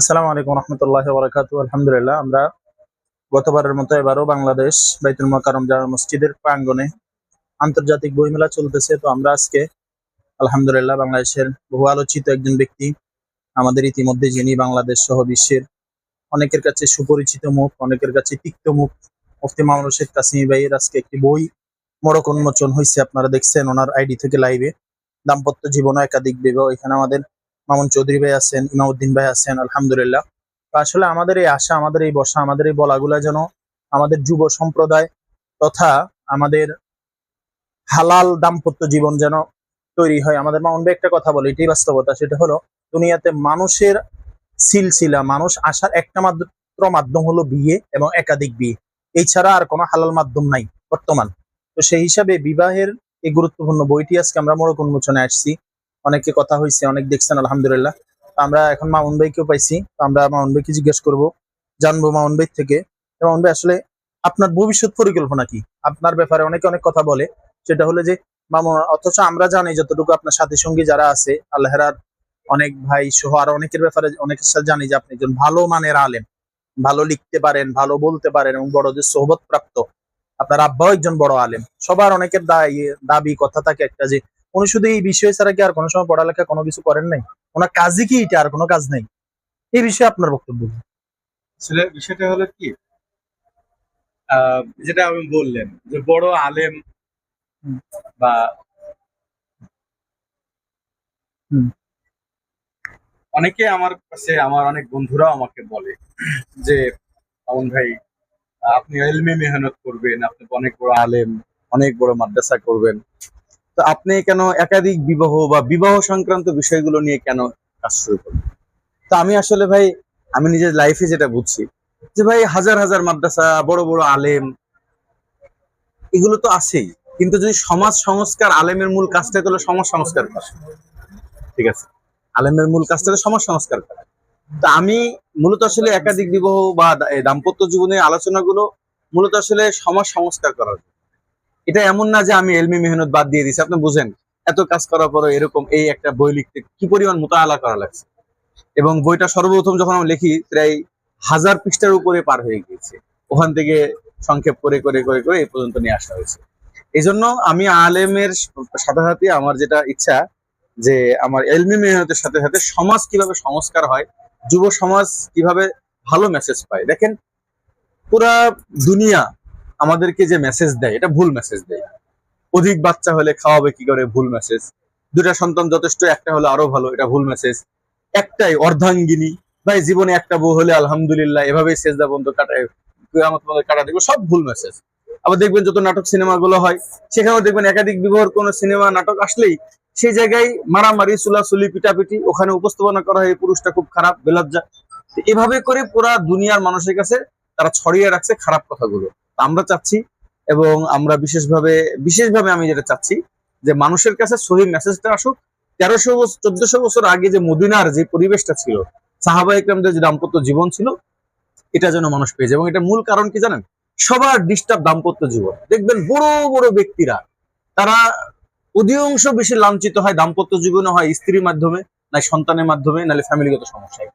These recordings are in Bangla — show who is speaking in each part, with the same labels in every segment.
Speaker 1: আসসালামু আলাইকুম রহমতুল্লাহ বরাকাতু আলহামদুলিল্লাহ, আমরা গতবারের মতো এবারও বাংলাদেশ বাইতুল মোকারম জামা মসজিদের প্রাঙ্গণে আন্তর্জাতিক বইমেলা চলতেছে। তো আমরা আজকে, আলহামদুলিল্লাহ, বাংলাদেশের বহু আলোচিত একজন ব্যক্তি, আমাদের ইতিমধ্যে যিনি বাংলাদেশ সহ বিশ্বের অনেকের কাছে সুপরিচিত মুখ, অনেকের কাছে তিক্ত মুখ, মুফতি মামুন শেখ কাসিমি ভাইয়ের আজকে একটি বই মোড়ক উন্মোচন হয়েছে আপনারা দেখছেন ওনার আইডি থেকে লাইভে। দাম্পত্য জীবন একাধিক বিবাহ এখানে আমাদের মামুন চৌধুরী ভাই আছেন ইমামউদ্দিন ভাই আছেন, আলহামদুলিল্লাহ। আসলে আমাদের এই আশা, আমাদের এই বসা, আমাদের এই বলাগুলা যেন আমাদের যুব সম্প্রদায় তথা আমাদের হালাল দাম্পত্য জীবন যেন তৈরি হয়। আমাদের মামুন ভাই একটা কথা বলে, এটাই বাস্তবতা। সেটা হলো, দুনিয়াতে মানুষের সিলসিলা, মানুষ আসার একটা মাত্র মাধ্যম হলো বিয়ে এবং একাধিক বিয়ে। এছাড়া আর কোনো হালাল মাধ্যম নাই বর্তমান। তো সেই হিসাবে বিবাহের এই গুরুত্বপূর্ণ বইটি আজকে আমরা মোড়ক উন্মোচনে আসছি। অনেকে কথা হয়েছে অনেক দেখছেন, আলহামদুলিল্লাহ। আমরা এখন মামুন ভাইকেও পাইছি আমরা মামুন ভাইকে জিজ্ঞেস করব, জানব মামুন ভাই থেকে। তো মামুন ভাই, আসলে আপনার ভবিষ্যৎ পরিকল্পনা কি? আপনার ব্যাপারে অনেকে অনেক কথা বলে, সেটা হলো যে, মামুন, অথচ আমরা জানি যতটুকু আপনার সাথী সঙ্গী যারা আছে আল্লাহরার অনেক ভাই সহ আর অনেকের ব্যাপারে অনেকের সাথে জানি যে আপনি একজন ভালো মানের আলেম। ভালো লিখতে পারেন, ভালো বলতে পারেন এবং বড়দের সোহবত প্রাপ্ত আপনার আব্বাও একজন বড় আলেম। সবার অনেকের দাবি, কথা থাকে একটা যে উনি শুধু এই বিষয় ছাড়া কি আর কোনো সময় পড়ালেখা কোনো কিছু করেন নাই? ওনার কাজই কি এটা আর কোনো কাজ নাই? এই বিষয়ে আপনার বক্তব্য
Speaker 2: বিষয়টা হলো কি? যেটা আমি বললেন যে বড় আলেম বা। অনেকে আমার কাছে আমার অনেক বন্ধুরাও আমাকে বলে যে আমন ভাই আপনি এলমে মেহনত করবেন আপনি অনেক বড় আলেম অনেক বড় মাদ্রাসা করবেন। তো আপনি কেন একাধিক বিবাহ বা বিবাহ সংক্রান্ত বিষয়গুলো নিয়ে কেন কাজ শুরু করবেন তো আমি আসলে ভাই, আমি নিজের লাইফে যেটা বুঝছি, যে ভাই হাজার হাজার মাদ্রাসা, বড় বড় আলেম, এগুলো তো আছেই। কিন্তু যদি সমাজ সংস্কার আলেমের মূল কাজটা হলো সমাজ সংস্কার করা। ঠিক আছে? আলেমের মূল কাজটা সমাজ সংস্কার করা। তা আমি মূলত আসলে একাধিক বিবাহ বা দাম্পত্য জীবনের আলোচনাগুলো মূলত আসলে সমাজ সংস্কার করার। এটা এমন না যে আমি এলমি মেহনত বাদ দিয়ে দিছি, আপনি বুঝেন। এত কাজ করার পরে এরকম এই একটা বই লিখতে কি পরিমাণ মোতালা করা লাগছে? এবং বইটা সর্বপ্রথম যখন আমি লিখি, প্রায় হাজার পৃষ্ঠার উপরে পার হয়ে গিয়েছে। ওখান থেকে সংক্ষেপ করে করে করে করে এই পর্যন্ত নিয়ে আসা হয়েছে। এই জন্য আমি আলেমের সাথে সাথে আমার যেটা ইচ্ছা, যে আমার এলমি মেহনতের সাথে সাথে সমাজ কীভাবে সংস্কার হয়, যুব সমাজ কীভাবে ভালো মেসেজ পায়। দেখেন, পুরা দুনিয়া আমাদেরকে যে মেসেজ দেয়, এটা ভুল মেসেজ দেয়। অধিক বাচ্চা হলে খাওয়াবে কি করে? ভুল মেসেজ দুটা সন্তান যথেষ্ট, একটা হলে আরও ভালো, এটা ভুল মেসেজ একটাই অর্ধাঙ্গিনী। ভাই, জীবনে একটা বউ হলে আলহামদুলিল্লাহ এভাবে সেজদা বন্ধ কাটায় কাটা দেখব সব ভুল মেসেজ আবার দেখবেন যত নাটক সিনেমা গুলো হয়, সেখানেও দেখবেন একাধিক বিবাহর কোন সিনেমা, নাটক আসলেই সেই জায়গায় মারামারি, চুলাচুলি, পিটাপিটি, ওখানে উপস্থাপনা করা হয় পুরুষটা খুব খারাপ, বেলজ্জা। এভাবে করে পুরা দুনিয়ার মানুষের কাছে তারা ছড়িয়ে রাখছে খারাপ কথাগুলো। আমরা চাচ্ছি এবং আমরা বিশেষভাবে বিশেষভাবে আমি যেটা চাচ্ছি যে মানুষের কাছে সহি মেসেজটা আসুক। তেরোশো বছর চোদ্দশো বছর আগে যে মদিনার যে পরিবেশটা ছিল সাহাবা ইকরামদের যে দাম্পত্য জীবন ছিল, এটা যেন মানুষ পেয়েছে। এবং এটা মূল কারণ কি জানেন? সবার ডিস্টার্ব দাম্পত্য জীবন। দেখবেন বড় বড় ব্যক্তিরা, তারা অধিকাংশ বেশি লাঞ্ছিত হয় দাম্পত্য জীবনে, হয় স্ত্রীর মাধ্যমে না সন্তানের মাধ্যমে, নাহলে ফ্যামিলিগত সমস্যায়।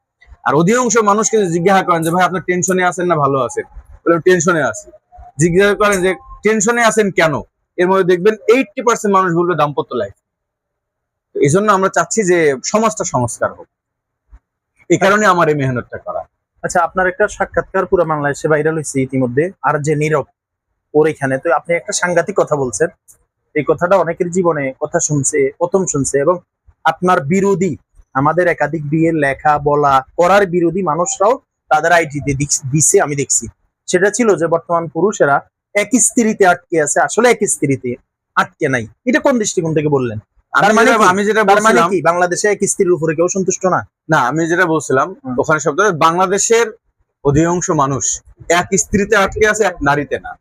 Speaker 2: আর অধিকাংশ মানুষকে জিজ্ঞাসা করেন যে, ভাই আপনার টেনশনে আছেন না? ভালো আছেন? টেনশনে আছি। জিজ্ঞাসা করেন যে, টেনশনে আছেন কেন? এর মধ্যে দেখবেন এইটটি পার্সেন্ট মানুষ বলবে, দাম্পত্য লাইফ এই জন্য আমরা চাচ্ছি যে, সমাজটা সংস্কার হোক। এই কারণে আমার এই মেহনতটা করা।
Speaker 1: আচ্ছা আপনার একটা সাক্ষাৎকার পুরো বাংলাদেশে ভাইরাল হয়েছে ইতিমধ্যে, আর যে নীরব ওর এখানে। তো আপনি একটা সাংঘাতিক কথা বলছেন। এই কথাটা অনেকের জীবনে কথা শুনছে, প্রথম শুনছে, এবং আপনার বিরোধী, আমাদের একাধিক বিয়ের লেখা, বলা করার বিরোধী মানুষরাও তাদের আইডিতে দিছে, আমি দেখছি। সেটা ছিল যে বর্তমান পুরুষেরা এক স্ত্রীতে আটকে আছে আসলে এক স্ত্রীতে আটকে নাই। এটা কোন দৃষ্টিকোণ থেকে বললেন?
Speaker 2: আমি
Speaker 1: তার মানে
Speaker 2: যেটা- আমি যেটা
Speaker 1: মানে কি? বাংলাদেশে এক স্ত্রীর উপরে কেউ সন্তুষ্ট না?
Speaker 2: না আমি যেটা বলছিলাম। ওখানে শব্দ বাংলাদেশের অধিকাংশ মানুষ এক স্ত্রীতে আটকে আছে এক নারীতে না।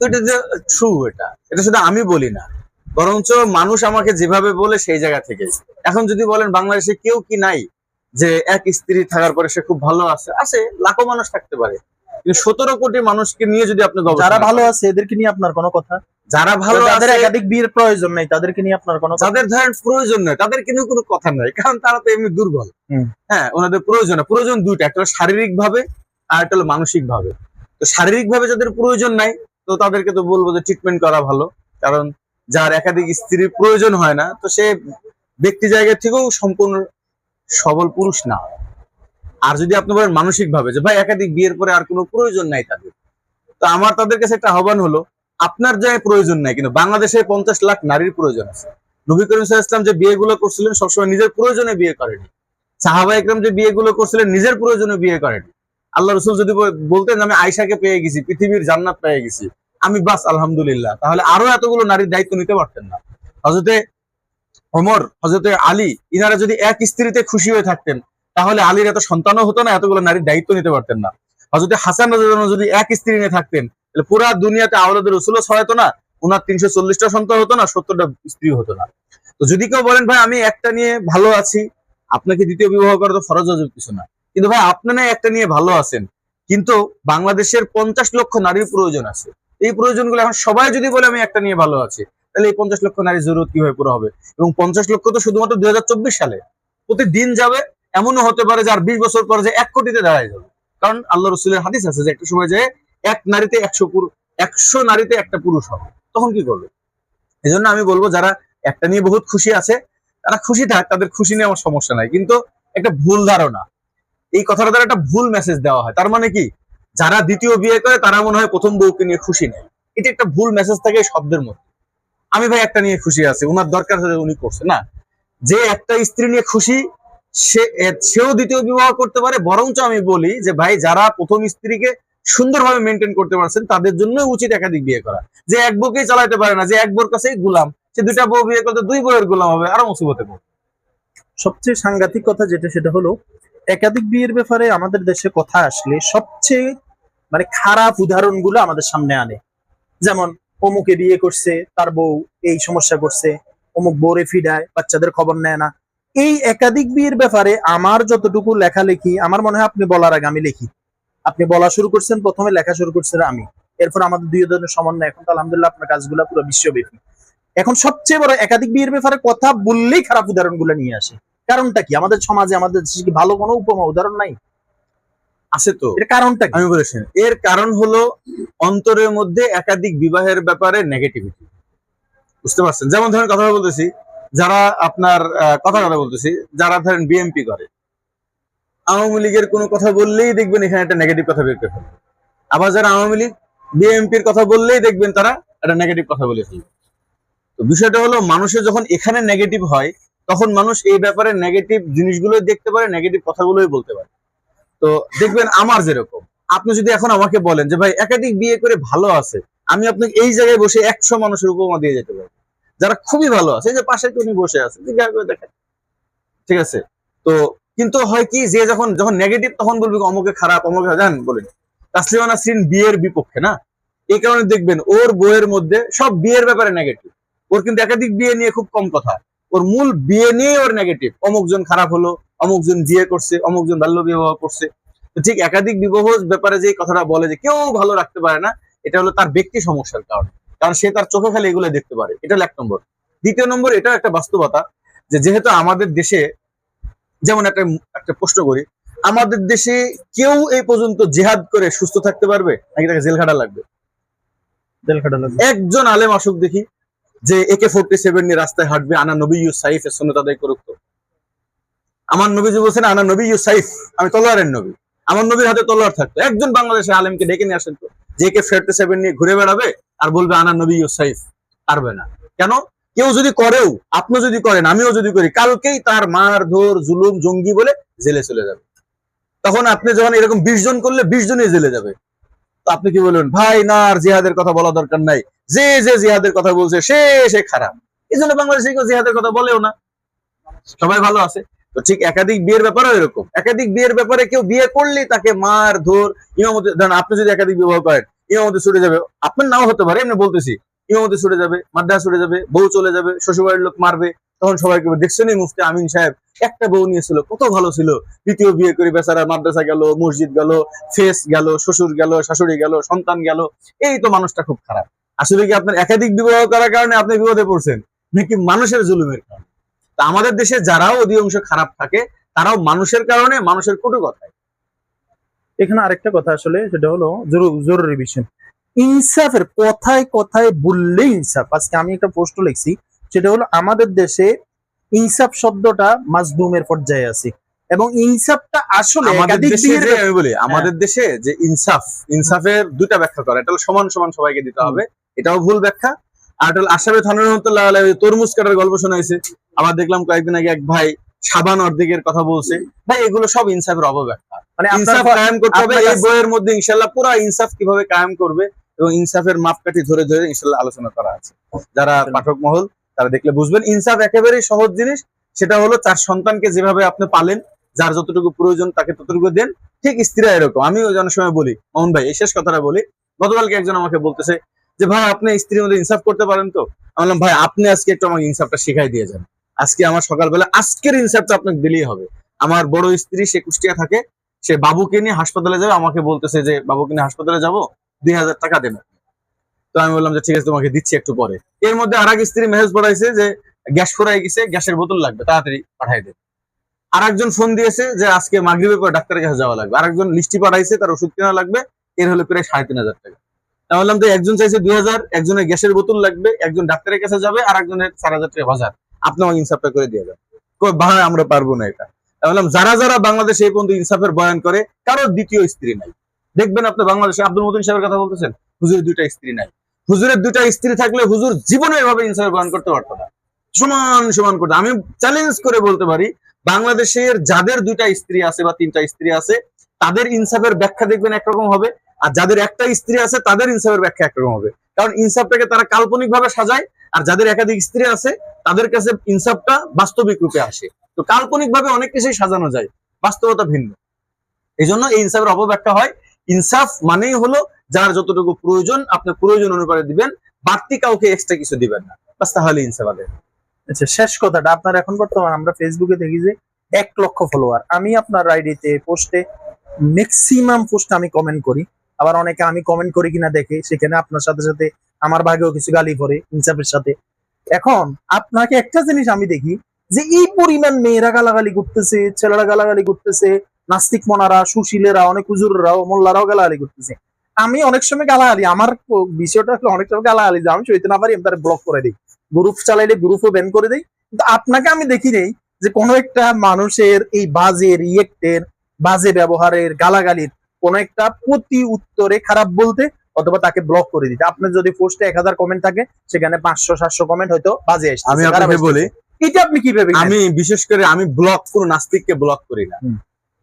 Speaker 2: তো এটা যে ট্রু এটা। এটা শুধু আমি বলি না। বরঞ্চ মানুষ আমাকে যেভাবে বলে সেই জায়গা থেকে। এখন যদি বলেন বাংলাদেশে কেউ কি নাই যে এক স্ত্রী থাকার পরে সে খুব ভালো আছে? আছে লাখো মানুষ থাকতে পারে। কিন্তু সতেরো কোটি মানুষকে নিয়ে যদি আপনি
Speaker 1: যারা ভালো আছে এদেরকে নিয়ে আপনার কোনো কথা?
Speaker 2: যারা ভালো
Speaker 1: তাদের একাধিক বিয়ের প্রয়োজন নেই তাদেরকে নিয়ে আপনার কোনো
Speaker 2: যাদের ধরেন প্রয়োজন নয় তাদের কিন্তু কোনো কথা নাই কারণ তারা তো এমনি দুর্বল। হ্যাঁ ওনাদের প্রয়োজন। প্রয়োজন দুইটা একটা শারীরিক ভাবে আর একটা হলো মানসিক ভাবে তো শারীরিক ভাবে যাদের প্রয়োজন নাই তো তাদেরকে তো বলব যে ট্রিটমেন্ট করা ভালো কারণ যার একাধিক স্ত্রীর প্রয়োজন হয় না তো সে ব্যক্তি জায়গা থেকেও সম্পূর্ণ সবল পুরুষ না। আর যদি আপনি বলেন মানসিক ভাবে যে ভাই একাধিক বিয়ের পরে আর কোনো প্রয়োজন নাই তাদের, তো আমার তাদের কাছে একটা আহ্বান হলো, আপনার যে প্রয়োজন নাই, কিন্তু বাংলাদেশে পঞ্চাশ লাখ নারীর প্রয়োজন আছে। নবী করিম ইসলাম যে বিয়েগুলো করছিলেন, সবসময় নিজের প্রয়োজনে বিয়ে করেনি। সাহাবা একরাম যে বিয়েগুলো করছিলেন, নিজের প্রয়োজনে বিয়ে করেনি। আল্লাহ রসুল যদি বলতেন, আমি আয়সাকে পেয়ে গেছি, পৃথিবীর জান্নাত পেয়ে গেছি, আমি বাস, আলহামদুলিল্লাহ। তাহলে আরও এতগুলো নারীর দায়িত্ব নিতে পারতেন না। হজরতে ওমর হজরতে আলী, ইনারা যদি এক স্ত্রীতে খুশি হয়ে থাকতেন তাহলে আলীর এত সন্তানও হতো না, এতগুলো নারীর দায়িত্ব নিতে পারতেন না। হজরতে হাসান আনহু যদি এক স্ত্রী নিয়ে থাকতেন, তাহলে পুরা দুনিয়াতে আওলাদের রসুলও ছড়াইতো না ওনার তিনশো চল্লিশটা সন্তান হতো না, সত্তরটা স্ত্রী হতো না। তো যদি কেউ বলেন, ভাই, আমি একটা নিয়ে ভালো আছি, আপনাকে দ্বিতীয় বিবাহ করা তো ফরজ অজব কিছু না। কিন্তু ভাই আপনারা একটা নিয়ে ভালো আছেন, কিন্তু বাংলাদেশের পঞ্চাশ লক্ষ নারীর প্রয়োজন আছে। এই প্রয়োজনগুলো এখন সবাই যদি বলে, আমি একটা নিয়ে ভালো আছি, তাহলে এই পঞ্চাশ লক্ষ নারীর জরুরত কীভাবে পুরো হবে? এবং পঞ্চাশ লক্ষ তো শুধুমাত্র দুই হাজার চব্বিশ সালে। প্রতিদিন যাবে এমনও হতে পারে যে আর বিশ বছর পরে যে এক কোটিতে দাঁড়ায় যাবে। কারণ আল্লাহ রসুলের হাদিস আছে যে একটা সময় যে এক নারীতে একশো একশো নারীতে একটা পুরুষ হবে। তখন কি করবে? এই আমি বলব, যারা একটা নিয়ে বহুত খুশি আছে, তারা খুশি থাক, তাদের খুশি নিয়ে আমার সমস্যা নাই। কিন্তু একটা ভুল ধারণা, এই কথাটা দ্বারা একটা ভুল মেসেজ দেওয়া হয়। তার মানে কি? যারা দ্বিতীয় বিয়ে করে, তারা মনে হয় প্রথম বউকে নিয়ে খুশি নেই। এটা একটা ভুল মেসেজ থাকে শব্দের মধ্যে। আমি ভাই একটা নিয়ে খুশি আছে ওনার দরকার হলে উনি করছে। না, যে একটা স্ত্রী নিয়ে খুশি সে সেও দ্বিতীয় বিবাহ করতে পারে, বরঞ্চ আমি বলি যে ভাই, যারা প্রথম স্ত্রীকে সুন্দরভাবে মেনটেন করতে পারছেন, তাদের জন্য উচিত একাধিক বিয়ে করা। যে এক বউকেই চালাতে পারে না, যে এক বউর কাছেই গুলাম, সে দুইটা বউ বিয়ে করতে দুই বউয়ের গোলাম হবে, আরও মুসিবতে পড়বে।
Speaker 1: সবচেয়ে সাংঘাতিক কথা যেটা, সেটা হলো, একাধিক বিয়ের ব্যাপারে আমাদের দেশে কথা আসলে সবচেয়ে মানে খারাপ উদাহরণগুলো আমাদের সামনে আনে। যেমন, অমুকে বিয়ে করছে, তার বউ এই সমস্যা করছে, অমুক বউরে ফিডায়, বাচ্চাদের খবর নেয় না এই একাধিক বিয়ের ব্যাপারে আমার যতটুকু লেখালেখি আমার মনে হয় আপনি বলার আগে আমি লিখি। আপনি বলা শুরু করছেন প্রথমে লেখা শুরু করছেন আমি। এরপর আমাদের দুই ধরনের সমন্বয়। এখন তো আলহামদুলিল্লাহ আপনার কাজগুলো পুরো বিশ্বব্যাপী। এখন সবচেয়ে বড় একাধিক বিয়ের ব্যাপারে কথা বললেই খারাপ উদাহরণগুলো নিয়ে আসে। কারণটা কি? আমাদের সমাজে আমাদের দেশে কি ভালো কোনো উপমা উদাহরণ নাই?
Speaker 2: আছে তো।
Speaker 1: এর কারণটা কি?
Speaker 2: আমি বলেছি এর কারণ হলো অন্তরের মধ্যে একাধিক বিবাহের ব্যাপারে নেগেটিভিটি বুঝতে পারছেন? যেমন ধরেন কথা বলতেছি যারা আপনার কথা কথা বলতেছি, যারা ধরেন বিএমপি করে, আওয়ামী লীগের কোনো কথা বললেই দেখবেন এখানে একটা নেগেটিভ কথা বের করে ফেলবে আবার যারা আওয়ামী লীগ বিএমপির কথা বললেই দেখবেন তারা একটা নেগেটিভ কথা বলে ফেলবে তো বিষয়টা হলো, মানুষের যখন এখানে নেগেটিভ হয়, তখন মানুষ এই ব্যাপারে নেগেটিভ জিনিসগুলোই দেখতে পারে নেগেটিভ কথাগুলোই বলতে পারে। তো দেখবেন আমার যেরকম, আপনি যদি এখন আমাকে বলেন যে, ভাই, একাধিক বিয়ে করে ভালো আছে, আমি আপনাকে এই জায়গায় বসে একশো মানুষের উপমা দিয়ে যেতে পারি যারা খুবই ভালো আছে, এই যে পাশে উনি বসে আছে জিজ্ঞাসা করে দেখেন ঠিক আছে? তো কিন্তু হয় কি, যে যখন যখন নেগেটিভ তখন বলবে অমুকে খারাপ, অমুকে জান বলেন। তাসলিমা নাসরিন বিয়ের বিপক্ষে, না? এই কারণে দেখবেন ওর বইয়ের মধ্যে সব বিয়ের ব্যাপারে নেগেটিভ ওর কিন্তু একাধিক বিয়ে নিয়ে খুব কম কথা। ওর মূল বিয়ে নিয়ে ওর নেগেটিভ অমুকজন খারাপ হলো অমুকজন বিয়ে করছে অমুকজন বাল্য বিবাহ করছে। ঠিক একাধিক বিবাহ ব্যাপারে যে কথাটা বলে যে কেউ ভালো রাখতে পারে না, এটা হলো তার ব্যক্তি সমস্যার কারণে। কারণ সে তার চোখে খালি এগুলো দেখতে পারে। এটা এক নম্বর। দ্বিতীয় নম্বর এটা একটা বাস্তবতা যে যেহেতু আমাদের দেশে যেমন একটা একটা প্রশ্ন করি আমাদের দেশে কেউ এই পর্যন্ত জেহাদ করে সুস্থ থাকতে পারবে নাকি তাকে জেল খাটা লাগবে। একজন আলেম আসুক দেখি যে একে ফোর্টি সেভেন নিয়ে রাস্তায় হাঁটবে আনা নবী ইউ সাইফ এর আদায় করুক আমার নবীজি বলছেন আনা নবী ইউ সাইফ আমি তলোয়ারের নবী। আমার নবীর হাতে তলোয়ার থাকতো। একজন বাংলাদেশের আলেমকে ডেকে নিয়ে আসেন তো। যে কে ফোর্টি সেভেন নিয়ে ঘুরে বেড়াবে আর বলবে, আনা নবী ইউ সাইফ পারবে না। কেন? কেউ যদি করেও আপনি যদি করেন, আমিও যদি করি, কালকেই তার মার, ধর, জুলুম, জঙ্গি বলে জেলে চলে যাবে। তখন আপনি যখন এরকম বিশ জন করলে বিশ জনই জেলে যাবে। তো আপনি কি বলবেন ভাই, না, আর জিহাদের কথা বলা দরকার নাই। যে যে জিহাদের কথা বলছে, সে সে খারাপ। এই জন্য বাংলাদেশে কেউ জিহাদের কথা বলেও না। সবাই ভালো আছে? তো ঠিক একাধিক বিয়ের ব্যাপারেও এরকম। একাধিক বিয়ের ব্যাপারে কেউ বিয়ে করলেই তাকে মার, ধর, ইমামতি, ধরেন আপনি যদি একাধিক বিবাহ করেন, ইমামতি ছুটে যাবে। আপনার নাও হতে পারে, এমনি বলতেছি। ইমামতি ছুটে যাবে, মাদ্রাসা ছুটে যাবে, বউ চলে যাবে, শ্বশুরবাড়ির লোক মারবে, তখন সবাইকে দেখছেন মুফতি আমিন সাহেব? একটা বউ নিয়েছিল, কত ভালো ছিল। দ্বিতীয় বিয়ে করে বেচারা মাদ্রাসা গেল, মসজিদ গেল, ফেস গেল, শ্বশুর গেল, শাশুড়ি গেল, সন্তান গেল। এই তো মানুষটা খুব খারাপ। আসলে কি আপনার একাধিক বিবাহ করার কারণে আপনি বিপদে পড়ছেন? নাকি মানুষের জুলুমের কারণে? তা আমাদের দেশে যারাও অধিকাংশ খারাপ থাকে তারাও মানুষের কারণে মানুষের কটু কথায়।
Speaker 1: এখানে আরেকটা কথা আসলে সেটা হলো জরুরি বিষয়। ইনসাফের কথায় কথায় বললেই ইনসাফ। আজকে আমি একটা পোস্ট লিখছি সেটা হলো আমাদের দেশে ইনসাফ শব্দটা মাজদুমের পর্যায়ে আছে। এবং ইনসাফটা আসলে
Speaker 2: আমি বলি আমাদের দেশে যে ইনসাফ ইনসাফের দুইটা ব্যাখ্যা করে এটা হলো সমান সমান সবাইকে দিতে হবে এটাও ভুল ব্যাখ্যা। আর আশাবে থানুর রহমতুল্লাহ তরমুজ কাটার গল্প শোনাইছে। আবার দেখলাম কয়েকদিন আগে এক ভাই সাবান অর্ধেকের কথা বলছে। ভাই এগুলো সব ইনসাফের অপব্যাখ্যা
Speaker 1: মানে
Speaker 2: ইনসাফ কায়েম করতে হবে এই বইয়ের মধ্যে ইনশাল্লাহ পুরো ইনসাফ কীভাবে কায়েম করবে এবং ইনসাফের মাপকাঠি ধরে ধরে ইনশাল্লাহ আলোচনা করা আছে। যারা পাঠক মহল তারা দেখলে বুঝবেন ইনসাফ একেবারেই সহজ জিনিস। সেটা হলো চার সন্তানকে যেভাবে আপনি পালেন যার যতটুকু প্রয়োজন তাকে ততটুকু দেন। ঠিক স্ত্রীরা এরকম। আমি ওই অনেক সময় বলি। মোহন ভাই এই শেষ কথাটা বলি। গতকালকে একজন আমাকে বলতেছে যে ভাই, আপনি স্ত্রীর মধ্যে ইনসাফ করতে পারেন তো? বললাম, ভাই, আপনি আজকে একটু আমাকে ইনসাফটা শিখাই দিয়ে যান। আজকে আমার সকালবেলা, আজকের ইনসাফটা আপনাকে দিলেই হবে। আমার বড় স্ত্রী, সে কুষ্টিয়া থাকে, সে বাবুকে নিয়ে হাসপাতালে যাবে, আমাকে বলতেছে যে, বাবুকে নিয়ে হাসপাতালে যাব, দুই হাজার টাকা দেন তো আমি বললাম যে, ঠিক আছে, তোমাকে দিচ্ছি একটু পরে। এর মধ্যে আর এক স্ত্রী মেসেজ পড়াইছে যে, গ্যাস ফুরাই গেছে, গ্যাসের বোতল লাগবে, তাড়াতাড়ি পাঠাই দেবে আর একজন ফোন দিয়েছে যে, আজকে মাগরিবের পর ডাক্তারের কাছে যাওয়া লাগবে। আর একজন লিস্টি পাঠাইছে, তার ওষুধ কেনা লাগবে, এর হলো প্রায় সাড়ে তিন হাজার টাকা। বললাম তো একজন চাইছে দুই হাজার, একজনের গ্যাসের বোতল লাগবে, একজন ডাক্তারের কাছে যাবে, আর একজনের চার হাজার টাকা বাজার। আপনি আমাকে ইনসাফটা করে দিয়ে যান। ভাই, আমরা পারব না এটা। বললাম, যারা যারা বাংলাদেশে এই পর্যন্ত ইনসাফের বয়ান করে, কারোর দ্বিতীয় স্ত্রী নাই। দেখবেন আপনি বাংলাদেশে আব্দুল মতিন সাহেবের কথা বলতেছেন, হুজুরের দুইটা স্ত্রী নাই। হুজুরের দুইটা স্ত্রী থাকলে হুজুর জীবনে এভাবে ইনসাফের বয়ান করতে পারতো না। সমান সমান করতে। আমি চ্যালেঞ্জ করে বলতে পারি, বাংলাদেশের যাদের দুইটা স্ত্রী আছে বা তিনটা স্ত্রী আছে, তাদের ইনসাফের ব্যাখ্যা দেখবেন একরকম হবে। আর যাদের একটা স্ত্রী আছে, তাদের ইনসাফের ব্যাখ্যা একরকম হবে। কারণ ইনসাফটাকে তারা কাল্পনিক ভাবে সাজায়, আর যাদের একাধিক স্ত্রী আছে, তাদের কাছে ইনসাফটা বাস্তবিক রূপে আসে। তো কাল্পনিক ভাবে অনেক কিছুই সাজানো যায়, বাস্তবতা ভিন্ন। এই জন্য এই ইনসাফের অপব্যাখ্যা হয়, ইনসাফ মানেই হলো যার যতটুকু প্রয়োজন, আপনি প্রয়োজন অনুপাতে দিবেন, বাড়তি কাউকে এক্সট্রা কিছু দিবেন না। বাস তাহলে ইনসাফ আদায়
Speaker 1: আচ্ছা শেষ কথাটা, আপনার এখন বর্তমান আমরা ফেসবুকে দেখি যে এক লক্ষ ফলোয়ার আমি আপনার আইডিতে পোস্টে ম্যাক্সিমাম পোস্ট আমি কমেন্ট করি। আবার অনেকে আমি কমেন্ট করি কিনা দেখে, সেখানে আপনার সাথে সাথে আমার ভাগেও কিছু গালি পড়ে ইনসাফের সাথে। এখন আপনাকে একটা জিনিস আমি দেখি, যে এই পরিমাণ মেয়েরা গালাগালি করতেছে, ছেলেরা গালাগালি করতেছে, নাস্তিক মনারা, সুশীলেরা, অনেক হুজুররাও, মোল্লারাও গালাগালি করতেছে। আমি অনেক সময় গালাগালি, আমার বিষয়টা হলো অনেক সময় গালাগালি, যে আমি সইতে না পারি, আমি তার ব্লক করে দিই। গ্রুপ চালাইলে গ্রুপও ব্যান করে দেই। কিন্তু আপনাকে আমি দেখি নেই, যে কোনো একটা মানুষের এই বাজে রিয়েক্টের বাজে ব্যবহারের, গালাগালির কোন একটা প্রতি উত্তরে খারাপ বলতে অথবা তাকে ব্লক করে দিতে। আপনার যদি পোস্টে এক হাজার কমেন্ট থাকে সেখানে পাঁচশো সাতশো কমেন্ট হয়তো বাজে আসছে
Speaker 2: আমি আপনাকে বলি
Speaker 1: এটা আপনি কীভাবে আমি
Speaker 2: বিশেষ করে আমি ব্লক কোনো নাস্তিককে ব্লক করি না।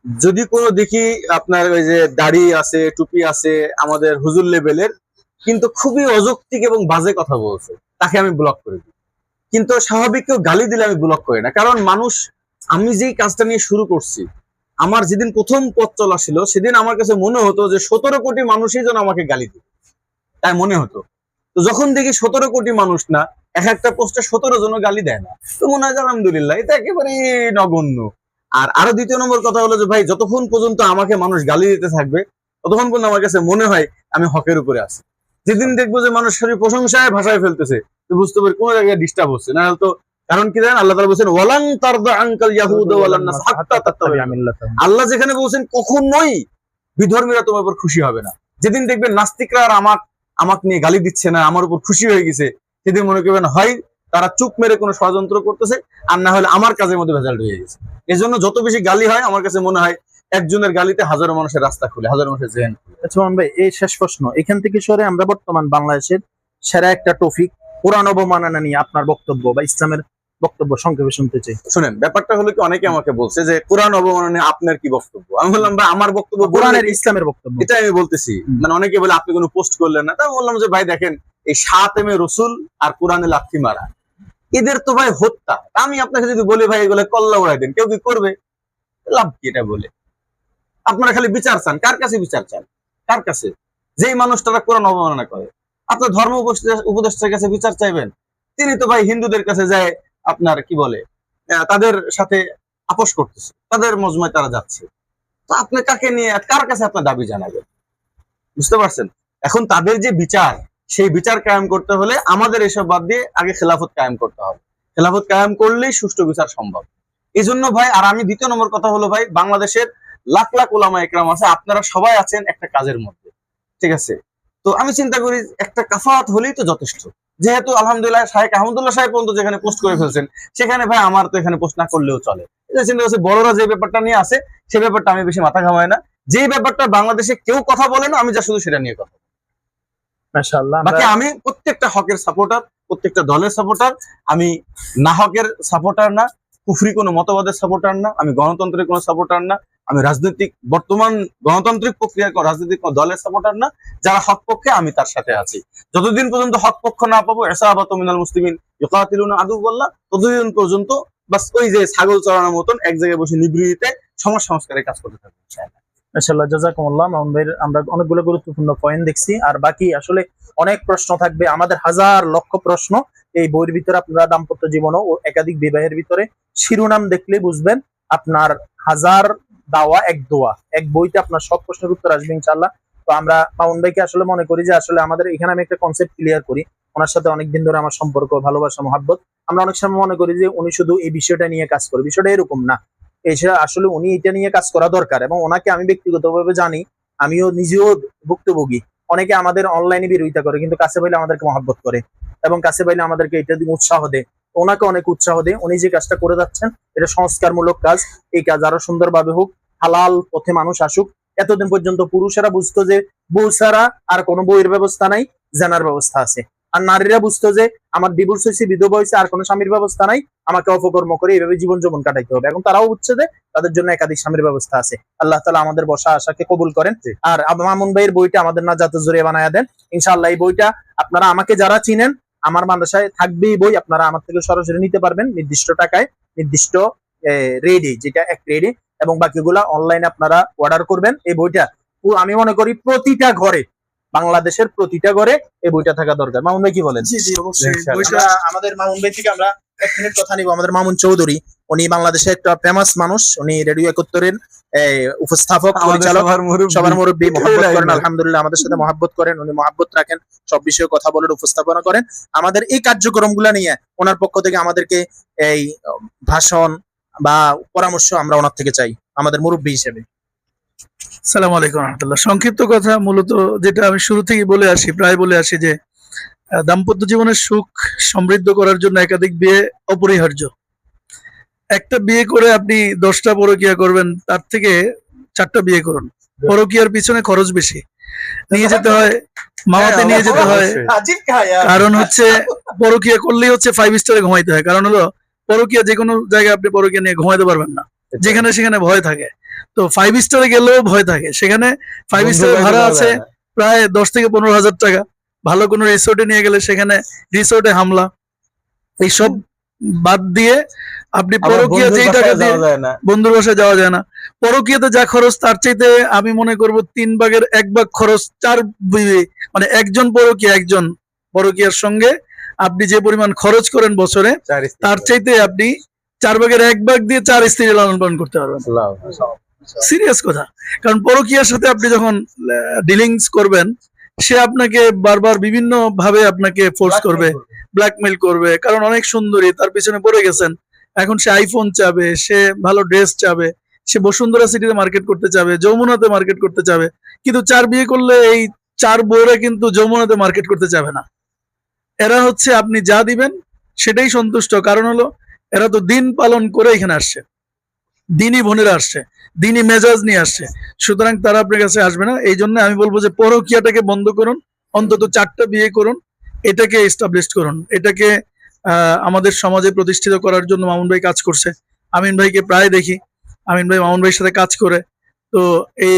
Speaker 2: যদি কোনো দেখি আপনার ওই যে দাড়ি আছে টুপি আছে আমাদের হুজুর লেভেলের কিন্তু খুবই অযৌক্তিক এবং বাজে কথা বলছে তাকে আমি ব্লক করে দিই। কিন্তু স্বাভাবিক কেউ গালি দিলে আমি ব্লক করি না। কারণ মানুষ আমি যেই কাজটা নিয়ে শুরু করছি আমার যেদিন প্রথম পথ চলা ছিল, সেদিন আমার কাছে মনে হতো যে সতেরো কোটি মানুষই যেন আমাকে গালি দিবে তাই মনে হতো। তো যখন দেখি সতেরো কোটি মানুষ না, এক একটা পোস্টে সতেরো জন গালি দেয় না। তো মনে হয় আলহামদুলিল্লাহ, এটা একেবারে নগণ্য। আর আরও দ্বিতীয় নম্বর কথা হলো যে, ভাই, যতক্ষণ পর্যন্ত আমাকে মানুষ গালি দিতে থাকবে, ততক্ষণ পর্যন্ত আমার কাছে মনে হয় আমি হকের উপরে আছি। যেদিন দেখব যে মানুষ শরীর প্রশংসায় ভাষায় ফেলতেছে, তো বুঝতে পারি কোনো জায়গায় ডিস্টার্ব হচ্ছে। না হলে তো কারণ কি জানেন? আল্লাহ তাআলা বলছেন ওয়ালান তারদা আনকাল ইয়াহুদ ওয়ালান নাস হাত্তা তাত্তাবি'উ আল্লাহ যেখানে বলছেন কখনোই বিধর্মীরা তোমার উপর খুশি হবে না। যেদিন দেখবেন নাস্তিকরা আর আমার আমাকে নিয়ে গালি দিচ্ছে না আমার উপর খুশি হয়ে গেছে সেদিন মনে করবেন হয় তারা চুপ মেরে কোনো ষড়যন্ত্র করতেছে আর না হলে আমার কাজের মধ্যে ভেজাল হয়ে গেছে। এই জন্য যত বেশি গালি হয় আমার কাছে মনে হয় একজনের গালিতে হাজারো মানুষের রাস্তা খুলে হাজারো মানুষের জেন
Speaker 1: আচ্ছা ভাই এই শেষ প্রশ্ন। এখান থেকে সরে আমরা বর্তমান বাংলাদেশের সেরা একটা টপিক কোরআন অবমাননা নিয়ে আপনার বক্তব্য বা ইসলামের বক্তব্য সংক্ষেপে শুনতে চাই।
Speaker 2: শুনেন ব্যাপারটা হলো কি অনেকে আমাকে বলছে যে কোরআন অবমাননে আপনার কি বক্তব্য? আমি বললাম ভাই আমার বক্তব্য
Speaker 1: কোরআনের ইসলামের বক্তব্য।
Speaker 2: এটা আমি বলতেছি। মানে অনেকে বলে আপনি কোনো পোস্ট করলেন না? তা আমি বললাম যে ভাই দেখেন এই সাত এমে রসুল আর কোরআনে লাথি মারা। এদের তো ভাই হত্যা। আমি আপনাকে যদি বলি ভাই এগুলো কল্লা উড়াই দেন কেউ কি করবে? লাভ কি এটা বলে? আপনারা খালি বিচার চান। কার কাছে বিচার চান? কার কাছে? যেই মানুষটারা কোরআন অবমাননা করে। আপনার ধর্ম উপদেষ্টা- উপদেষ্টার কাছে বিচার চাইবেন? তিনি তো ভাই হিন্দুদের কাছে যায় আপনার কি বলে তাদের সাথে আপোষ করতেছে, তাদের মজমায় তারা যাচ্ছে। তো আপনি কাকে নিয়ে, কার কাছে আপনার দাবি জানাবেন? বুঝতে পারছেন? এখন তাদের যে বিচার, সেই বিচার কায়েম করতে হলে আমাদের এসব বাদ দিয়ে আগে খেলাফত কায়েম করতে হবে। খেলাফত কায়েম করলেই সুষ্ঠু বিচার সম্ভব। এই জন্য ভাই, আর আমি দ্বিতীয় নম্বর কথা হলো ভাই, বাংলাদেশের লাখ লাখ ওলামা একরাম আছে, আপনারা সবাই আছেন একটা কাজের মধ্যে। ঠিক আছে? তো আমি চিন্তা করি, একটা কাফাত হলেই তো যথেষ্ট। যেহেতু আলহামদুলিল্লাহ শাহেক আহমদুল্লাহ সাহেব পর্যন্ত যেখানে পোস্ট করে ফেলছেন সেখানে ভাই আমার তো এখানে পোস্ট না করলেও চলে। চিন্তা করছি বড়রা যে ব্যাপারটা নিয়ে আসে সে ব্যাপারটা আমি বেশি মাথা ঘামাই না। যে ব্যাপারটা বাংলাদেশে কেউ কথা বলে না আমি যা শুধু সেটা নিয়ে কথা বাকি আমি প্রত্যেকটা হকের সাপোর্টার প্রত্যেকটা দলের সাপোর্টার আমি না হকের সাপোর্টার না কুফরি কোনো মতবাদের সাপোর্টার না আমি গণতন্ত্রের কোনো সাপোর্টার না আমি রাজনৈতিক, বর্তমান গণতান্ত্রিক প্রক্রিয়া রাজনৈতিক দলের সাপোর্টার না, যারা হক পক্ষে আমি তার সাথে আছি। যতদিন পর্যন্ত হক পক্ষ না পাবো এসাবাত মিনাল মুসলিমিন ইউকাতিলুনা আদু বল্লাহ ততদিন পর্যন্ত বাস ওই যে ছাগল চড়ানোর মতন এক জায়গায় বসে নিবৃত্তিতে সমাজ সংস্কারের কাজ করতে থাকব, ইনশাআল্লাহ।
Speaker 1: মাশাআল্লাহ জাযাকুমুল্লাহ মামুন আমরা অনেকগুলো গুরুত্বপূর্ণ পয়েন্ট দেখছি। আর বাকি আসলে অনেক প্রশ্ন থাকবে, আমাদের হাজার লক্ষ প্রশ্ন। এই বইয়ের ভিতরে আপনারা দাম্পত্য জীবন ও একাধিক বিবাহের ভিতরে শিরোনাম দেখলে বুঝবেন আপনার হাজার দাওয়া, এক দোয়া। এক বইতে আপনার সব প্রশ্নের উত্তর আসবে ইনশাআল্লাহ। তো আমরা মামুন ভাইকে আসলে মনে করি যে আসলে আমাদের এখানে আমি একটা কনসেপ্ট ক্লিয়ার করি। ওনার সাথে অনেকদিন ধরে আমার সম্পর্ক, ভালোবাসা, মহাব্বত। আমরা অনেক সময় মনে করি যে উনি শুধু এই বিষয়টা নিয়ে কাজ করে। বিষয়টা এরকম না। এছাড়া আসলে উনি এটা নিয়ে কাজ করা দরকার এবং ওনাকে আমি ব্যক্তিগতভাবে জানি, আমিও নিজেও ভুক্তভোগী। অনেকে আমাদের অনলাইনে বিরোধিতা করে, কিন্তু কাছে পাইলে আমাদেরকে মহাব্বত করে এবং কাছে পাইলে আমাদেরকে এটা উৎসাহ দেয়। ওনাকে অনেক উৎসাহ দেয় উনি যে কাজটা করে যাচ্ছেন এটা সংস্কারমূলক কাজ। এই কাজ আরও সুন্দরভাবে হোক হালাল পথে মানুষ আসুক। এতদিন পর্যন্ত পুরুষেরা বুঝতো যে বউ ছাড়া আর কোনো বইয়ের ব্যবস্থা নাই জানার ব্যবস্থা আছে। আর নারীরা বুঝতো যে আমার ডিভোর্স হয়েছে বিধবা হয়েছে আর কোনো স্বামীর ব্যবস্থা নাই আমাকে অপকর্ম করে এইভাবে জীবন যাপন কাটাইতে হবে। এখন তারাও বুঝছে যে তাদের জন্য একাধিক স্বামীর ব্যবস্থা আছে। আল্লাহ তালা আমাদের বসা আশাকে কবুল করেন। আর মামুন ভাইয়ের বইটা আমাদের না যাতে জোরে বানায় দেন। ইনশাআল্লাহ এই বইটা আপনারা আমাকে যারা চিনেন আমার মাদ্রাসায় থাকবেই বই আপনারা আমার থেকে সরাসরি নিতে পারবেন নির্দিষ্ট টাকায় নির্দিষ্ট রেডি যেটা এক রেডি এবং বাকিগুলা অনলাইনে আপনারা অর্ডার করবেন। এই বইটা আমি মনে করি প্রতিটা ঘরে বাংলাদেশের প্রতিটা ঘরে এই বইটা থাকা দরকার। মামুন ভাই কি বলেন?
Speaker 3: জি জি অবশ্যই। বইটা
Speaker 1: আমাদের মামুন ভাই থেকে আমরা এক মিনিট কথা নিব। আমাদের মামুন চৌধুরী উনি বাংলাদেশের একটা ফেমাস মানুষ উনি রেডিও একাত্তরের এই, উপস্থাপক
Speaker 2: আমাদের
Speaker 1: পরিচালক
Speaker 2: সবার মুরব্বী।
Speaker 1: মহাব্বত করেন আলহামদুলিল্লাহ আমাদের সাথে মহাব্বত করেন উনি মহাব্বত রাখেন সব বিষয়ে কথা বলেন উপস্থাপনা করেন। আমাদের এই কার্যক্রমগুলো নিয়ে ওনার পক্ষ থেকে আমাদেরকে এই ভাষণ বা পরামর্শ আমরা ওনার থেকে চাই আমাদের মুরব্বী হিসেবে।
Speaker 3: সালাম আলাইকুম রহমতুল্লাহ। সংক্ষিপ্ত কথা মূলত যেটা আমি শুরু থেকেই বলে আসি প্রায় বলে আসি যে দাম্পত্য জীবনের সুখ সমৃদ্ধ করার জন্য একাধিক বিয়ে অপরিহার্য। একটা বিয়ে করে আপনি দশটা পরকিয়া করবেন তার থেকে চারটা বিয়ে করুন। পরকিয়ার পিছনে খরচ বেশি। নিয়ে যেতে হয় মামাতে
Speaker 2: হ্যাঁ,
Speaker 3: নিয়ে যেতে হয়। কারণ হচ্ছে পরকিয়া করলেই হচ্ছে ফাইভ স্টারে ঘুমাইতে হয়। কারণ হলো পরকিয়া যে কোনো জায়গায় আপনি পরকিয়া নিয়ে ঘুমাইতে পারবেন না। যেখানে সেখানে ভয় থাকে। তো ফাইভ স্টারে গেলেও ভয় থাকে। সেখানে ফাইভ
Speaker 2: বন্ধু
Speaker 3: স্টার
Speaker 2: বাইরে
Speaker 3: ভাড়া আছে প্রায় দশ থেকে পনেরো হাজার টাকা। ভালো কোনো রিসোর্টে নিয়ে গেলে সেখানে রিসোর্টে হামলা। এইসব বাদ দিয়ে আপনি পরকিয়া যেই টাকা দিয়ে
Speaker 2: যাওয়া যায় না।
Speaker 3: বন্ধুর বাসায় যাওয়া যায় না। পরকিয়াতে যা খরচ তার চাইতে আমি মনে করব তিন ভাগের এক ভাগ খরচ চার মানে একজন পরকিয়া একজন পরকিয়ার সঙ্গে আপনি যে পরিমাণ খরচ করেন বছরে তার চাইতে আপনি চার ভাগের এক ভাগ দিয়ে চার স্ত্রী লালন পালন করতে পারবেন। সিরিয়াস কথা। কারণ পরকীয়ার সাথে আপনি যখন ডিলিংস করবেন সে আপনাকে বারবার বিভিন্ন ভাবে আপনাকে ফোর্স করবে ব্ল্যাকমেল করবে কারণ অনেক সুন্দরী তার পিছনে পড়ে গেছেন। এখন সে আইফোন চাবে সে ভালো ড্রেস চাবে সে বসুন্ধরা সিটিতে মার্কেট করতে চাবে যমুনাতে মার্কেট করতে চাবে কিন্তু চার বিয়ে করলে এই চার বউরা কিন্তু যমুনাতে মার্কেট করতে চাবে না। এরা হচ্ছে আপনি যা দিবেন সেটাই সন্তুষ্ট। কারণ হলো এরা তো দিন পালন করে এখানে আসছে। দিনই বোনেরা আসছে দিনই মেজাজ নিয়ে আসছে। সুতরাং তারা আপনার কাছে আসবে না। এই জন্য আমি বলব যে পরকিয়াটাকে বন্ধ করুন অন্তত চারটা বিয়ে করুন এটাকে এস্টাবলিশ করুন। এটাকে আমাদের সমাজে প্রতিষ্ঠিত করার জন্য মামুন ভাই কাজ করছে। আমিন ভাইকে প্রায় দেখি। আমিন ভাই মামুন ভাইয়ের সাথে কাজ করে। তো এই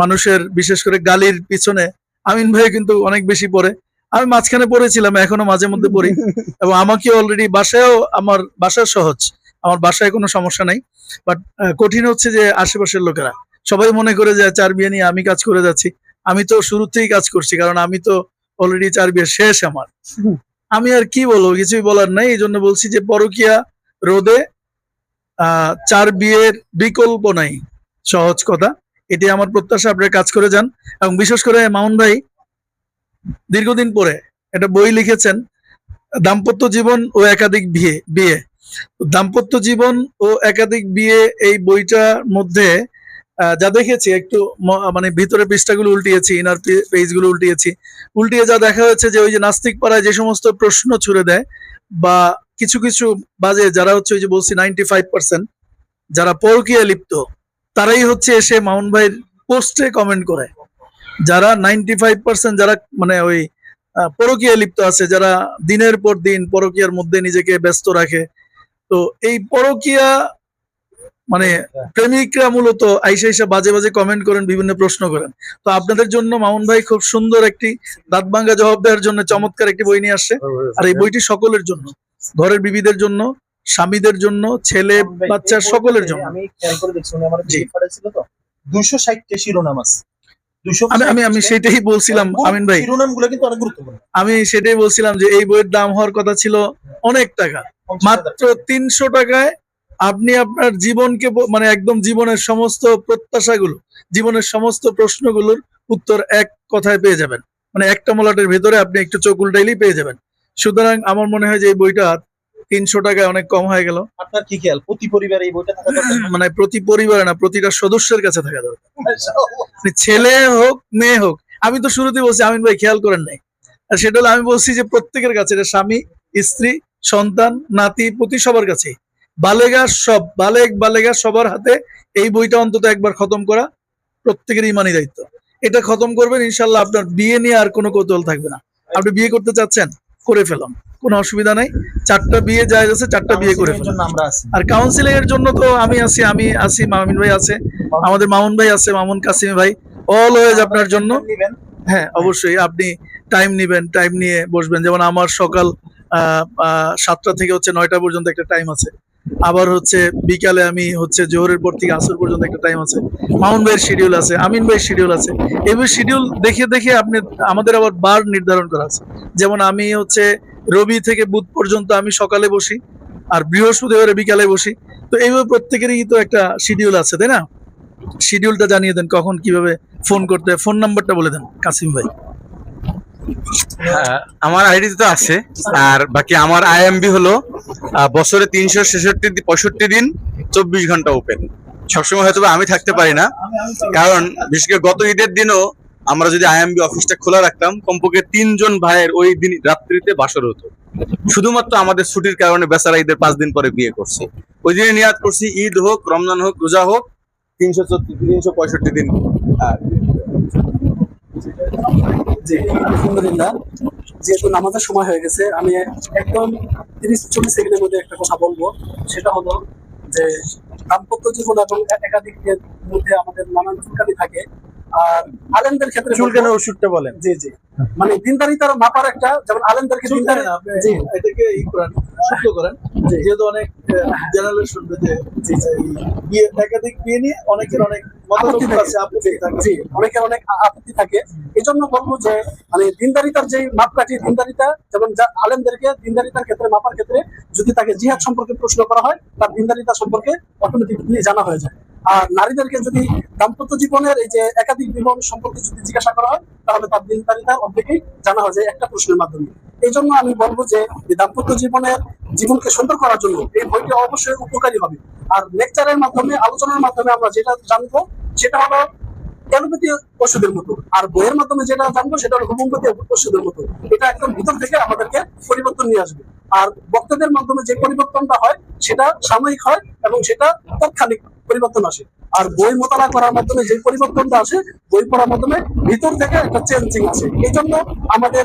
Speaker 3: মানুষের বিশেষ করে গালির পিছনে আমিন ভাই কিন্তু অনেক বেশি পড়ে। আমি মাঝখানে পড়েছিলাম এখনও মাঝে মধ্যে পড়ি। এবং আমাকে অলরেডি বাসায়ও আমার বাসা সহজ। আমার বাসায় কোনো সমস্যা নাই। বাট কঠিন হচ্ছে যে আশেপাশের লোকেরা। সবাই মনে করে যে চার বিয়ে নিয়ে আমি কাজ করে যাচ্ছি। আমি তো শুরু থেকেই কাজ করছি কারণ আমি তো অলরেডি চার বিয়ে শেষ আমার। আমি আর কি বলব কিছুই বলার নাই। এই জন্য বলছি যে পরকিয়া রোদে আহ, চার বিয়ের বিকল্প নাই। সহজ কথা। এটি আমার প্রত্যাশা। আপনারা কাজ করে যান। এবং বিশেষ করে মামুন ভাই দীর্ঘদিন পরে একটা বই লিখেছেন দাম্পত্য জীবন ও একাধিক বিয়ে বিয়ে। দাম্পত্য জীবন ও একাধিক বিয়ে এই বইটার মধ্যে যা দেখেছি, একটু মানে ভিতরে পৃষ্ঠাগুলো উল্টিয়েছি ইনার পেজগুলো উল্টিয়েছি, উল্টিয়ে যা দেখা হয়েছে যে ওই যে নাস্তিক পাড়ায় যে সমস্ত প্রশ্ন ছুড়ে দেয় বা কিছু কিছু বাজে, যারা হচ্ছে ওই যে বলছি নাইনটি ফাইভ পার্সেন্ট যারা পরকীয়া লিপ্ত, তারাই হচ্ছে এসে মাউন্ট ভাইয়ের পোস্টে কমেন্ট করে। যারা নাইনটি ফাইভ পার্সেন্ট যারা মানে ওই পরকীয়া লিপ্ত আছে, যারা দিনের পর দিন পরকীয়ার মধ্যে নিজেকে ব্যস্ত রাখে তো এই পরকীয়া মানে প্রেমিকরা মূলত আইসা আইসা বাজে বাজে কমেন্ট করেন বিভিন্ন প্রশ্ন করেন। তো আপনাদের জন্য মামুন ভাই খুব সুন্দর একটি দাঁত ভাঙ্গা জবাব দেওয়ার জন্য চমৎকার একটি বই নিয়ে আসছে। আর এই বইটি সকলের জন্য ঘরের বিবিদের জন্য স্বামীদের জন্য ছেলে বাচ্চা সকলের জন্য।
Speaker 1: আমি খেয়াল করে দেখছি উনি আমার ষাটটা শিরোনাম আছে।
Speaker 3: আমি সেটাই বলছিলাম আমিন ভাই।
Speaker 1: শিরোনাম কিন্তু অনেক গুরুত্বপূর্ণ।
Speaker 3: আমি সেটাই বলছিলাম যে এই বইয়ের দাম হওয়ার কথা ছিল অনেক টাকা। মাত্র তিনশো টাকায় আপনি আপনার জীবনকে মানে একদম জীবনের সমস্ত প্রত্যাশাগুলো জীবনের সমস্ত প্রশ্নগুলোর উত্তর এক কথায় পেয়ে যাবেন। মানে একটা মলাটের ভেতরে আপনি একটু চোখ উল্টাইলেই পেয়ে যাবেন। সুতরাং আমার মনে হয় যে এই বইটা তিনশো টাকায় অনেক কম হয়ে গেল।
Speaker 1: আপনার কি খেয়াল? প্রতি পরিবারে এই বইটা থাকা দরকার?
Speaker 3: মানে প্রতি পরিবারে না প্রতিটা সদস্যের কাছে থাকা দরকার। মানে ছেলে হোক মেয়ে হোক আমি তো শুরুতে বলছি আমিন ভাই খেয়াল করেন নাই। আর সেটা হলো আমি বলছি যে প্রত্যেকের কাছে এটা স্বামী স্ত্রী সন্তান নাতি প্রতি সবার কাছে। বালেগা সব বালেগ বালেগা সবার হাতে এই বইটা অন্তত একবার খতম করা প্রত্যেকের ইমানি দায়িত্ব। এটা খতম করবেন ইনশাল্লাহ আপনার বিয়ে নিয়ে আর কোনো কৌতূহল থাকবে না। আপনি বিয়ে করতে চাচ্ছেন? করে ফেলাম। কোনো অসুবিধা নাই। চারটা বিয়ে যায় আছে চারটা বিয়ে করে ফেলাম। আর কাউন্সিলিং এর জন্য তো আমি আছি আমি আছি মামিন ভাই আছে আমাদের মামুন ভাই আছে মামুন কাসিম ভাই অল ওয়েজ আপনার জন্য।
Speaker 1: নিবেন।
Speaker 3: হ্যাঁ অবশ্যই আপনি টাইম নিবেন টাইম নিয়ে বসবেন। যেমন আমার সকাল আহ, সাতটা থেকে হচ্ছে নয়টা পর্যন্ত একটা টাইম আছে। আবার হচ্ছে বিকালে আমি হচ্ছে জোহরের পর থেকে আসর পর্যন্ত একটা টাইম আছে। মামুন ভাইয়ের শিডিউল আছে, আমিন ভাইয়ের শিডিউল আছে। এবার শিডিউল দেখে দেখে আপনি, আমাদের আবার বার নির্ধারণ করা আছে। যেমন আমি হচ্ছে রবি থেকে বুধ পর্যন্ত আমি সকালে বসি, আর বৃহস্পতিবারে বিকালে বসি। তো এইভাবে প্রত্যেকেরই তো একটা শিডিউল আছে, তাই না? শিডিউলটা জানিয়ে দেন কখন কীভাবে ফোন করতে ফোন নাম্বারটা বলে দেন, কাসিম ভাই।
Speaker 2: আমার আইডি তো আছে, আর বাকি আমার আইএমবি হলো বছরে তিনশো ছেষট্টি পঁয়ষট্টি দিন, চব্বিশ ঘণ্টা ওপেন সবসময় হয়তো আমি থাকতে পারি না, কারণ বিশেষ করে গত ঈদের দিনও আমরা যদি আইএমবি অফিসটা খোলা রাখতাম, কমপক্ষে তিনজন ভাইয়ের ওই দিন রাত্রিতে বাসর হতো। শুধুমাত্র আমাদের ছুটির কারণে বেচারা ঈদের পাঁচ দিন পরে বিয়ে করছে। ওই দিনে নিয়াদ করছি, ঈদ হোক, রমজান হোক, রোজা হোক, তিনশো তিনশো পঁয়ষট্টি দিন
Speaker 4: আলহামদুলিল্লাহ। যেহেতু নামাজের সময় হয়ে গেছে, আমি একদম তিরিশ, চল্লিশ সেকেন্ডের মধ্যে একটা কথা বলব। সেটা হলো যে, দাম্পত্য জীবন এবং একাধিকের একাধিক মধ্যে আমাদের নানান চুলকানি থাকে। আলেমদের ক্ষেত্রে
Speaker 1: চুলকানের ওষুধটা বলেন।
Speaker 4: জি জি। মানে দিনদারিতার মাপার একটা যেমন আলেমদেরকে দিনদারি জি।
Speaker 3: এটাকে ই করেন শুদ্ধ করেন। যেহেতু অনেক জেনারেল শুনবে যে
Speaker 4: জি
Speaker 3: বিয়ে একাধিক বিয়ে নিয়ে অনেকের অনেক
Speaker 4: আপত্তি
Speaker 3: আছে আপত্তি থাকে।
Speaker 4: জি। অনেকের অনেক আপত্তি থাকে। এই জন্য বলব যে মানে দিনদারিতার যে মাপকাঠি দিনদারিতা যেমন যা আলেমদেরকে দিনদারিতার ক্ষেত্রে মাপার ক্ষেত্রে যদি তাকে জিহাদ সম্পর্কে প্রশ্ন করা হয় তার দিনদারিতা সম্পর্কে অটোমেটিকলি জানা হয়ে যায়। আর নারীদেরকে যদি দাম্পত্য জীবনের এই যে একাধিক বিবাহ সম্পর্কে যদি জিজ্ঞাসা করা হয়, তাহলে তার দিন দিনদারিতা অর্ধেকই জানা হয় যায় একটা প্রশ্নের মাধ্যমে। এই জন্য আমি বলব যে দাম্পত্য জীবনের জীবনকে সুন্দর করার জন্য এই বইটি অবশ্যই উপকারী হবে। আর লেকচারের মাধ্যমে, আলোচনার মাধ্যমে আমরা যেটা জানব, সেটা হলো অ্যালোপ্যাথি ওষুধের মতো। আর বইয়ের মাধ্যমে যেটা জানব, সেটা হলো হোমিওপ্যাথি ওষুধের মতো। এটা একদম ভিতর থেকে আমাদেরকে পরিবর্তন নিয়ে আসবে। আর বক্তাদের মাধ্যমে যে পরিবর্তনটা হয়, সেটা সাময়িক হয় এবং সেটা তাৎক্ষণিক পরিবর্তন আসে। আর বই মোতালা করার মাধ্যমে যে পরিবর্তনটা আসে বই পড়ার মাধ্যমে ভিতর থেকে একটা চেঞ্জিং আছে এই জন্য আমাদের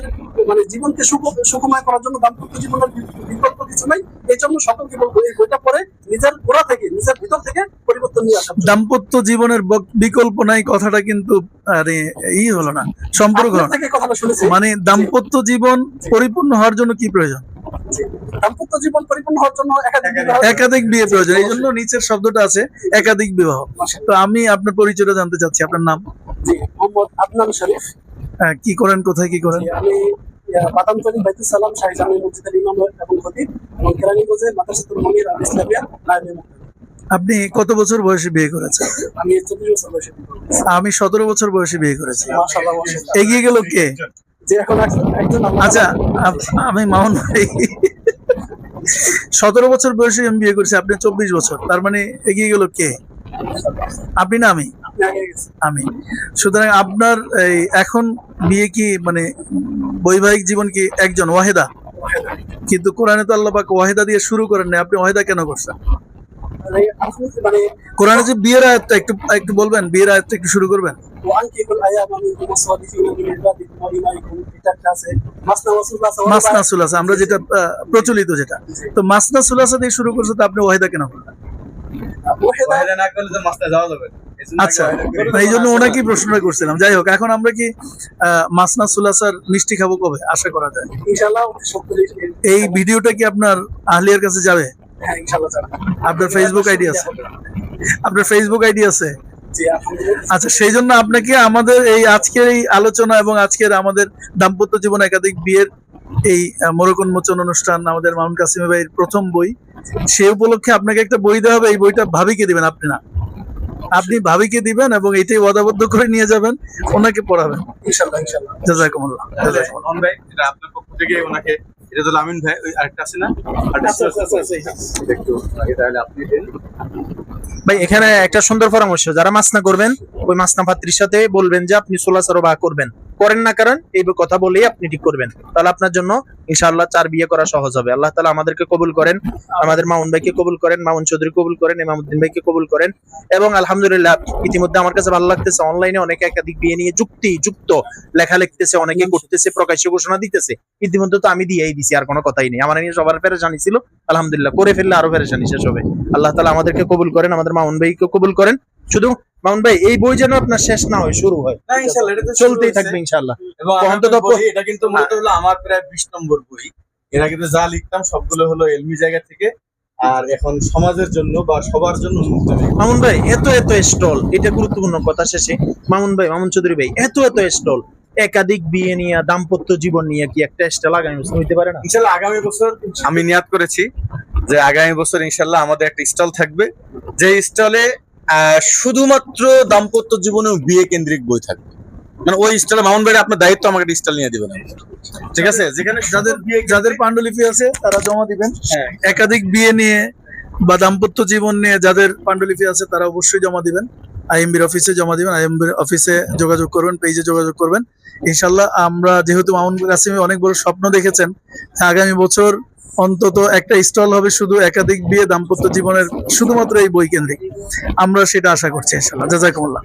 Speaker 4: মানে জীবনকে সুখ- সুখময় করার জন্য দাম্পত্য জীবনের বিকল্প কিছু নাই। এই জন্য সকলকে বলব এই বইটা পড়ে নিজের গোড়া থেকে নিজের ভিতর থেকে পরিবর্তন নিয়ে আসা
Speaker 3: দাম্পত্য জীবনের বক- বিকল্প নাই কথাটা কিন্তু আরে ই হলো না সম্পর্ক মানে দাম্পত্য জীবন পরিপূর্ণ হওয়ার জন্য কি প্রয়োজন।
Speaker 4: দাম্পত্য জীবন পরিপূর্ণ হওয়ার জন্য একাধিক
Speaker 3: বিয়ে প্রয়োজন এই জন্য নিচের শব্দটা আছে একাধিক বিবাহ। তো আমি আপনার পরিচয়টা জানতে চাচ্ছি আপনার নাম?
Speaker 4: জি মোহাম্মদ আদনান শরীফ।
Speaker 3: হ্যাঁ, কি করেন কোথায় কি করেন?
Speaker 4: আমি বাদামতলী বাইতুল সালাম শাহজামি মসজিদের ইমাম এবং খতিব এবং কেরানীগঞ্জের মাদ্রাসাতুল মনির আল ইসলামিয়া নায়েবে
Speaker 3: আপনি কত বছর বয়সে বিয়ে করেছেন?
Speaker 4: আমি চব্বিশ বছর বয়সে বিয়ে করেছি।
Speaker 3: আমি সতেরো বছর বয়সে বিয়ে করেছি। এগিয়ে গেল কে? আচ্ছা আমি মামুন ভাই। সতেরো বছর বয়সে আমি বিয়ে করছি আপনি চব্বিশ বছর। তার মানে এগিয়ে গেল কে? আপনি না আমি। আমি। সুতরাং আপনার এই এখন বিয়ে কি মানে বৈবাহিক জীবন কি একজন ওয়াহেদা? কিন্তু কোরআনে তো আল্লাহ পাক ওয়াহেদা দিয়ে শুরু করেন না আপনি ওয়াহেদা কেন করছেন?
Speaker 4: মানে মানে
Speaker 3: কোরআনে যে বিয়ের আয়াতটা একটু একটু বলবেন বিয়ের আয়াতটা একটু শুরু করবেন?
Speaker 4: মাসনা সুলাসা
Speaker 3: আমরা যেটা প্রচলিত যেটা। তো মাসনা সুলাসা দিয়ে শুরু করছে তো আপনি ওয়াহেদা কেন
Speaker 2: না করলে তো যাওয়া যাবে।
Speaker 3: আচ্ছা
Speaker 2: আগে ওয়াহিদা করি।
Speaker 3: এই জন্য ওনাকেই প্রশ্নটা করছিলাম। যাই হোক এখন আমরা কি মাসনা সুলাসার মিষ্টি খাব কবে? আশা করা যায়। এই ভিডিওটা কি আপনার আহলিয়ার কাছে যাবে?
Speaker 4: হ্যাঁ।
Speaker 3: আপনার ফেসবুক আইডি আছে? আপনার ফেসবুক আইডি আছে? আচ্ছা সেই জন্য আপনাকে আমাদের এই আজকের এই আলোচনা এবং আজকের আমাদের দাম্পত্য জীবন একাধিক বিয়ের এই আহ, মোচন অনুষ্ঠান আমাদের মামুন কাসিম ভাইয়ের প্রথম বই সে উপলক্ষে আপনাকে একটা বই দেওয়া হবে। এই বইটা ভাবিকে দিবেন আপনি না। আপনি ভাবিকে দিবেন এবং এটাই ওয়াদাবদ্ধ করে নিয়ে যাবেন ওনাকে পড়াবেন।
Speaker 4: ইনশাআল্লাহ ইনশাআল্লাহ।
Speaker 3: জাজাকুমুল্লাহ। জাজাকুমুল্লাহ।
Speaker 2: ভাই আপনার পক্ষ থেকে ওনাকে এটা তো লামিন ভাই ওই আরেকটা আছে না? তাহলে আপনি
Speaker 1: ভাই এখানে একটা সুন্দর পরামর্শ যারা মাছ না করবেন ওই মাসনা পাত্রীর সাথে বলবেন যে আপনি সোলা বা করবেন। করেন না কারণ এই কথা বলেই আপনি ঠিক করবেন। তাহলে আপনার জন্য ইনশাআল্লাহ চার বিয়ে করা সহজ হবে। আল্লাহ তালা আমাদেরকে কবুল করেন আমাদের মামুন ভাইকে কবুল করেন মামুন চৌধুরী কবুল করেন ইমামউদ্দিন ভাইকে কবুল করেন এবং আলহামদুলিল্লাহ ইতিমধ্যে আমার কাছে ভালো লাগতেছে অনলাইনে অনেকে একাধিক বিয়ে নিয়ে যুক্তি যুক্ত লেখা লিখতেছে অনেকে করতেছে প্রকাশ্য ঘোষণা দিতেছে। ইতিমধ্যে তো আমি দিয়েই দিছি আর কোনো কথাই নেই। আমার নিয়ে সবার পেরেশানি ছিল আলহামদুলিল্লাহ। করে ফেললে আরও পেরেশানি শেষ হবে। আল্লাহ তালা আমাদেরকে কবুল করেন আমাদের মামুন ভাইকে কবুল করেন। শুধু মামুন ভাই এই বই যেন আপনার শেষ না হয় শুরু হয়।
Speaker 2: এটা
Speaker 1: চলতেই থাকবে
Speaker 2: বলি, এটা কিন্তু মূলত হলো আমার প্রায় বিশ নম্বর বই। এর আগে যা লিখতাম সবগুলো হলো এলমি জায়গা থেকে। আর এখন সমাজের জন্য বা সবার জন্য
Speaker 1: মামুন ভাই এত এত স্টল এটা গুরুত্বপূর্ণ কথা শেষে। মামুন ভাই মামুন চৌধুরী ভাই এত এত স্টল। একাধিক বিয়ে নিয়ে দাম্পত্য জীবন নিয়ে কি একটা স্টল আগামী বছর হইতে পারে না?
Speaker 2: ইনশাল্লাহ আগামী বছর আমি নিয়াত করেছি যে আগামী বছর ইনশাল্লাহ আমাদের একটা স্টল থাকবে। যে স্টলে শুধুমাত্র দাম্পত্য জীবনে বিয়ে কেন্দ্রিক বই থাকবে। মানে ওই স্টলে মামুন ভাই আপনার দায়িত্ব আমাকে স্টল নিয়ে দিবেন ঠিক আছে? যেখানে
Speaker 3: যাদের যাদের পাণ্ডুলিপি আছে তারা জমা দিবেন।
Speaker 2: হ্যাঁ।
Speaker 3: একাধিক বিয়ে নিয়ে বা দাম্পত্য জীবন নিয়ে যাদের পাণ্ডুলিপি আছে তারা অবশ্যই জমা দিবেন। আইএমবির অফিসে জমা দিবেন আইএমবির অফিসে যোগাযোগ করবেন পেজে যোগাযোগ করবেন। ইনশাল্লাহ আমরা যেহেতু মামুন কাসিমি অনেক বড় স্বপ্ন দেখেছেন আগামী বছর অন্তত একটা স্টল হবে শুধু একাধিক বিয়ে দাম্পত্য জীবনের শুধুমাত্র এই বই কেন্দ্রিক। আমরা সেটা আশা করছি ইনশাল্লাহ জাজাকুমুল্লাহ।